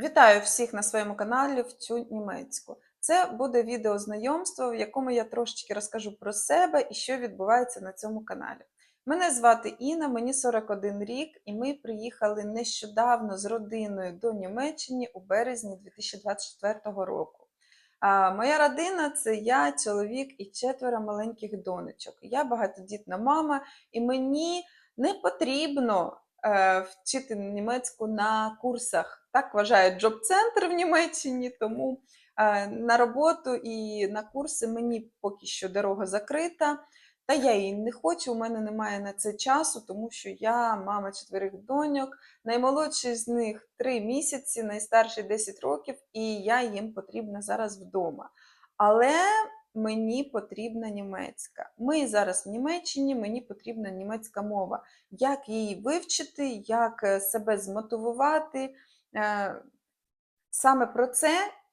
Вітаю всіх на своєму каналі Вчу німецьку. Це буде відео знайомство, в якому я трошечки розкажу про себе і що відбувається на цьому каналі. Мене звати Інна, мені 41 рік, і ми приїхали нещодавно з родиною до Німеччини у березні 2024 року. А, Моя родина це я, чоловік і четверо маленьких донечок. Я багатодітна мама, і мені не потрібно вчити німецьку на курсах. Так вважає джоб-центр в Німеччині, тому е, на роботу і на курси мені поки що дорога закрита. Та я її не хочу, у мене немає на це часу, тому що я мама чотирьох доньок. Наймолодший з них 3 місяці, найстарший 10 років, і я їм потрібна зараз вдома. Але мені потрібна німецька. Ми зараз в Німеччині, мені потрібна німецька мова. Як її вивчити, як е, себе змотивувати. Е, Саме про це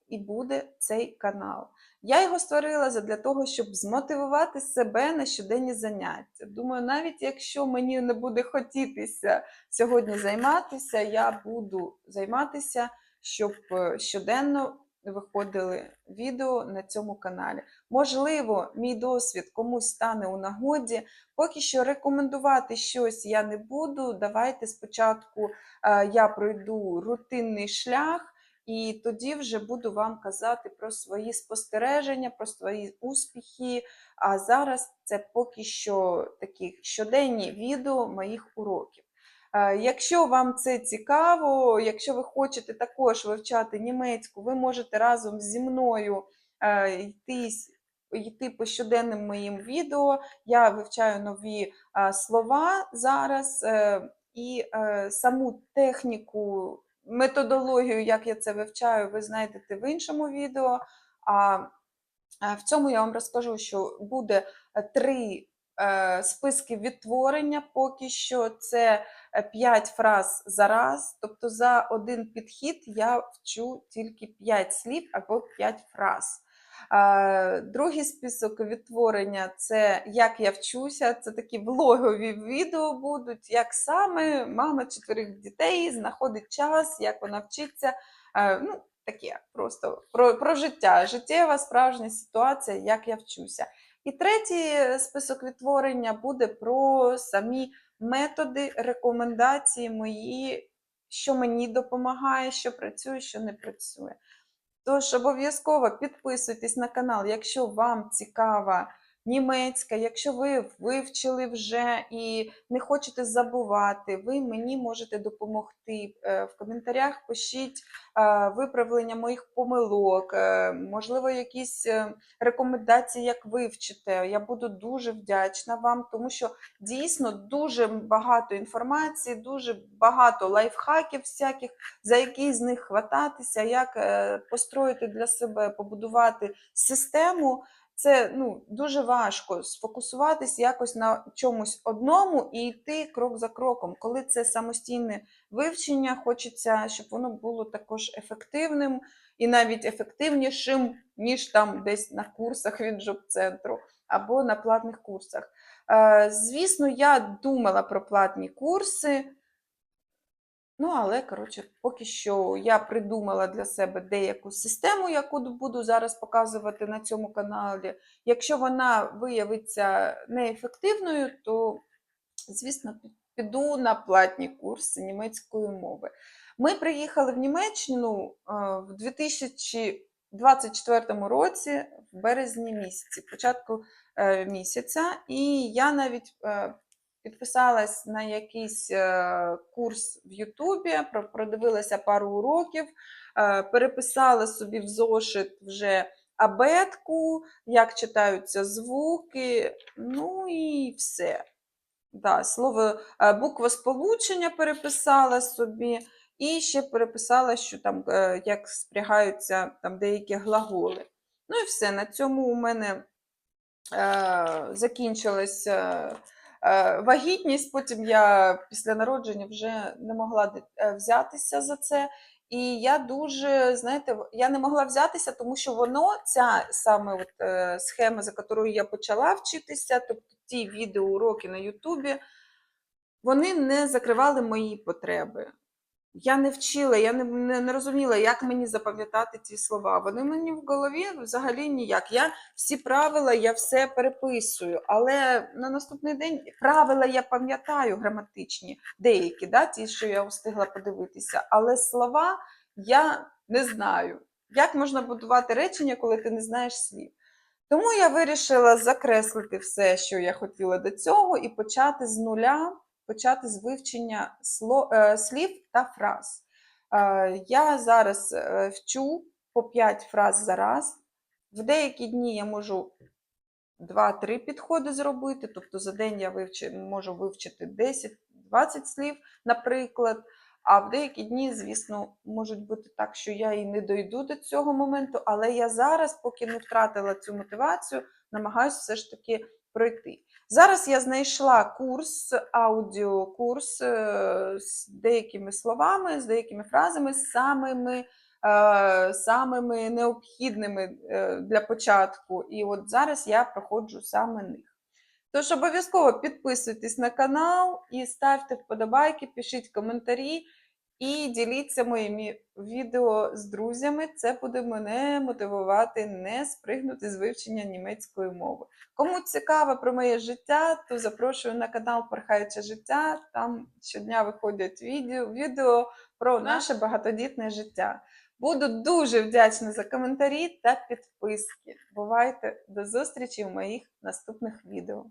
і буде цей канал. Я його створила для того, щоб змотивувати себе на щоденні заняття. Думаю, навіть якщо мені не буде хотітися сьогодні займатися, я буду займатися, щоб е, щоденно виходили відео на цьому каналі. Можливо, мій досвід комусь стане у нагоді. Поки що рекомендувати щось я не буду. Давайте спочатку е, я пройду рутинний шлях. І тоді вже буду вам казати про свої спостереження, про свої успіхи. А зараз це поки що такі щоденні відео моїх уроків. Е, Якщо вам це цікаво, якщо ви хочете також вивчати німецьку, ви можете разом зі мною е, йти, йти по щоденним моїм відео. Я вивчаю нові е, слова зараз і саму техніку методологію, як я це вивчаю, ви знайдете в іншому відео. А в цьому я вам розкажу, що буде три списки відтворення. Поки що це 5 фраз за раз. Тобто за один підхід я вчу тільки 5 слів або 5 фраз. Другий список відтворення це як я вчуся, це такі влогові відео будуть, як саме мама чотирьох дітей знаходить час, як вона вчиться. Ну, Таке просто про, про життя, життєва справжня ситуація, як я вчуся. І третій список відтворення буде про самі методи, рекомендації мої, що мені допомагає, що працює, що не працює. Тож обов'язково підписуйтесь на канал, якщо вам цікава німецька, якщо ви вивчили вже і не хочете забувати, ви мені можете допомогти. Е, в коментарях пишіть е, виправлення моїх помилок, е, можливо, якісь рекомендації, як вивчите. Я буду дуже вдячна вам, тому що дійсно дуже багато інформації, дуже багато лайфхаків всяких, за які з них хвататися, як построїти для себе, побудувати систему це ну, дуже важко сфокусуватись якось на чомусь одному і йти крок за кроком. Коли це самостійне вивчення, хочеться, щоб воно було також ефективним і навіть ефективнішим, ніж там десь на курсах від джоб-центру або на платних курсах. Е, звісно, я думала про платні курси. Ну, але, коротше, поки що я придумала для себе деяку систему, яку буду зараз показувати на цьому каналі. Якщо вона виявиться неефективною, то, звісно, піду на платні курси німецької мови. Ми приїхали в Німеччину в 2024 році, в березні місяці, початку е, місяця, і я навіть е, підписалась на якийсь е, курс в Ютубі, продивилася пару уроків, е, переписала собі в зошит вже абетку, як читаються звуки, ну і все. Да, Слово е, буква сполучення переписала собі, і ще переписала, що там як спрягаються там деякі глаголи. Ну і все. На цьому у мене е, закінчилася Е, вагітність, потім я після народження вже не могла е, взятися за це. І я дуже, знаєте, я не могла взятися, тому що воно, ця саме от, е, схема, за якою я почала вчитися, тобто ті відеоуроки на Ютубі, вони не закривали мої потреби. Я не вчила, я не, не, не розуміла, як мені запам'ятати ці слова. Вони мені в голові взагалі ніяк. Я всі правила, я все переписую, але на наступний день правила я пам'ятаю граматичні, деякі, да, ті, що я встигла подивитися, але слова я не знаю. Як можна будувати речення, коли ти не знаєш слів? Тому я вирішила закреслити все, що я хотіла до цього, і почати з нуля, почати з вивчення е, слів та фраз. Е, я зараз е, вчу по 5 фраз за раз. В деякі дні я можу 2-3 підходи зробити, тобто за день я вивчи, можу вивчити 10-20 слів, наприклад. А в деякі дні, звісно, можуть бути так, що я і не дойду до цього моменту, але я зараз, поки не втратила цю мотивацію, намагаюся все ж таки пройти. Зараз я знайшла курс, аудіокурс е, з деякими словами, з деякими фразами, самими, е, самими необхідними е, для початку. І от зараз я проходжу саме них. Тож обов'язково підписуйтесь на канал і ставте вподобайки, пишіть коментарі і діліться моїми відео з друзями. Це буде мене мотивувати не спригнути з вивчення німецької мови. Кому цікаво про моє життя, то запрошую на канал Порхаюче життя. Там щодня виходять відео, відео про наше багатодітне життя. Буду дуже вдячна за коментарі та підписки. Бувайте до зустрічі в моїх наступних відео.